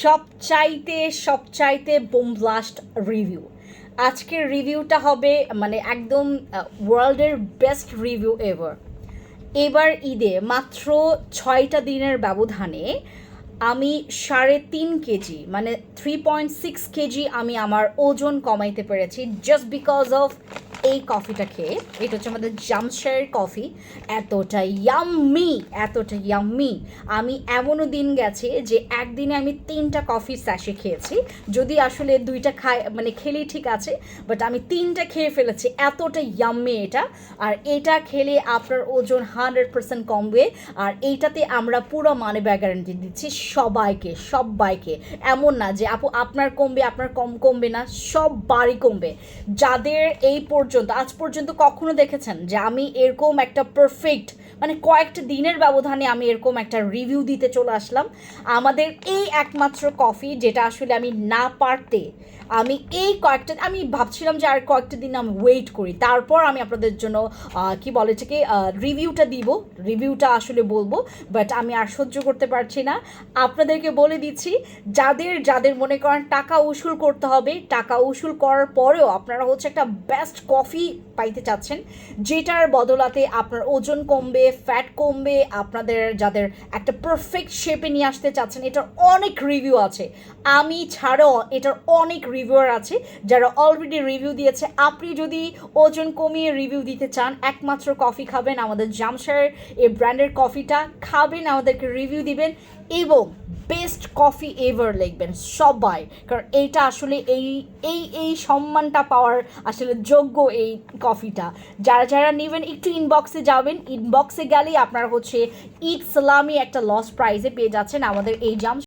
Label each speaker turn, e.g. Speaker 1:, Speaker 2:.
Speaker 1: সবচাইতে সবচাইতে bomb blast review আজকের রিভিউটা হবে মানে একদম ওয়ার্ল্ডের বেস্ট রিভিউ এভার এবার ঈদে মাত্র ছয়টা দিনের ব্যবধানে আমি সাড়ে তিন কেজি মানে থ্রি পয়েন্ট সিক্স কেজি আমি আমার ওজন কমাইতে পেরেছি জাস্ট বিকজ অফ এই কফিটা খেয়ে, এটা হচ্ছে আমাদের জামশায়ের কফি। এতটা ইয়াম্মি এতটা ইয়াম্মি আমি এমনও দিন গেছে যে একদিনে আমি তিনটা কফি স্যাশে খেয়েছি। যদি আসলে দুইটা খাই মানে খেলেই ঠিক আছে বাট আমি তিনটা খেয়ে ফেলেছি। এতটা ইয়াম্মি এটা। আর এটা খেলে আপনার ওজন হান্ড্রেড পার্সেন্ট কমবে। আর এইটাতে আমরা পুরো মানে ব্যাগ গ্যারান্টি দিচ্ছি সবাইকে সবাইকে। এমন না যে আপু, আপনার কমবে, আপনার কম কমবে না সব বাড়ি কমবে। যাদের এই পর্যন্ত আজ পর্যন্ত কখনো দেখেছেন যে আমি এরকম একটা পারফেক্ট মানে কয়েকটা দিনের ব্যবধানে আমি এরকম একটা রিভিউ দিতে চলে আসলাম। আমাদের এই একমাত্র কফি যেটা আসলে আমি না পারতে, আমি এই কয়েকটা, আমি ভাবছিলাম যে আর কয়েকটা দিন আমি ওয়েট করি। তারপর আমি আপনাদের জন্য কি বলে এটাকে রিভিউটা দিব। রিভিউটা আসলে বলব বাট আমি আর সহ্য করতে পারছি না। আপনাদেরকে বলে দিচ্ছি, যাদের যাদের মনে করেন টাকা উসুল করতে হবে, টাকা উসুল করার পরেও আপনারা হচ্ছে একটা বেস্ট কফি পাইতে চাচ্ছেন, যেটার বদলাতে আপনার ওজন কমবে ফ্যাট কমবে, আপনাদের যাদের একটা পারফেক্ট শেপে নিয়ে আসতে চাচ্ছেন, এটার অনেক রিভিউ আছে। আমি ছাড়াও এটার অনেক রিভিউয়ার আছে, যারা অলরেডি রিভিউ দিয়েছে। আপনি যদি ওজন কমিয়ে রিভিউ দিতে চান, একমাত্র কফি খাবেন আমাদের জামশায়ের এই ব্র্যান্ডের কফিটা, খাবেন আমাদেরকে রিভিউ দিবেন এবং বেস্ট কফি এভার লিখবেন সবাই। কারণ এইটা আসলে এই এই এই সম্মানটা পাওয়ার আসলে যোগ্য এই কফিটা। যারা যারা নেবেন, একটু ইনবক্সে যাবেন ইনবক্সে গেলেই আপনার হচ্ছে ঈদ সালামি একটা লস প্রাইজে পেয়ে যাচ্ছেন আমাদের এই জাম